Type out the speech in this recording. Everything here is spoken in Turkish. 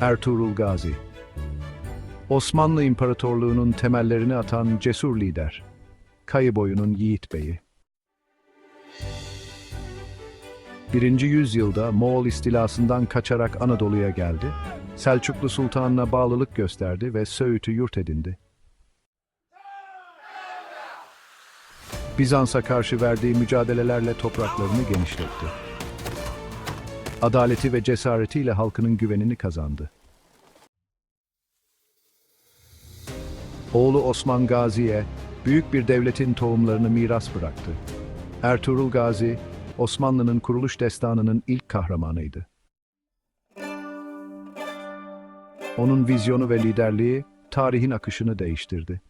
Ertuğrul Gazi Osmanlı İmparatorluğu'nun temellerini atan cesur lider. Kayıboyu'nun Yiğit Bey'i. Birinci yüzyılda Moğol istilasından kaçarak Anadolu'ya geldi, Selçuklu Sultanına bağlılık gösterdi ve Söğüt'ü yurt edindi. Bizans'a karşı verdiği mücadelelerle topraklarını genişletti. Adaleti ve cesaretiyle halkının güvenini kazandı. Oğlu Osman Gazi'ye büyük bir devletin tohumlarını miras bıraktı. Ertuğrul Gazi, Osmanlı'nın kuruluş destanının ilk kahramanıydı. Onun vizyonu ve liderliği tarihin akışını değiştirdi.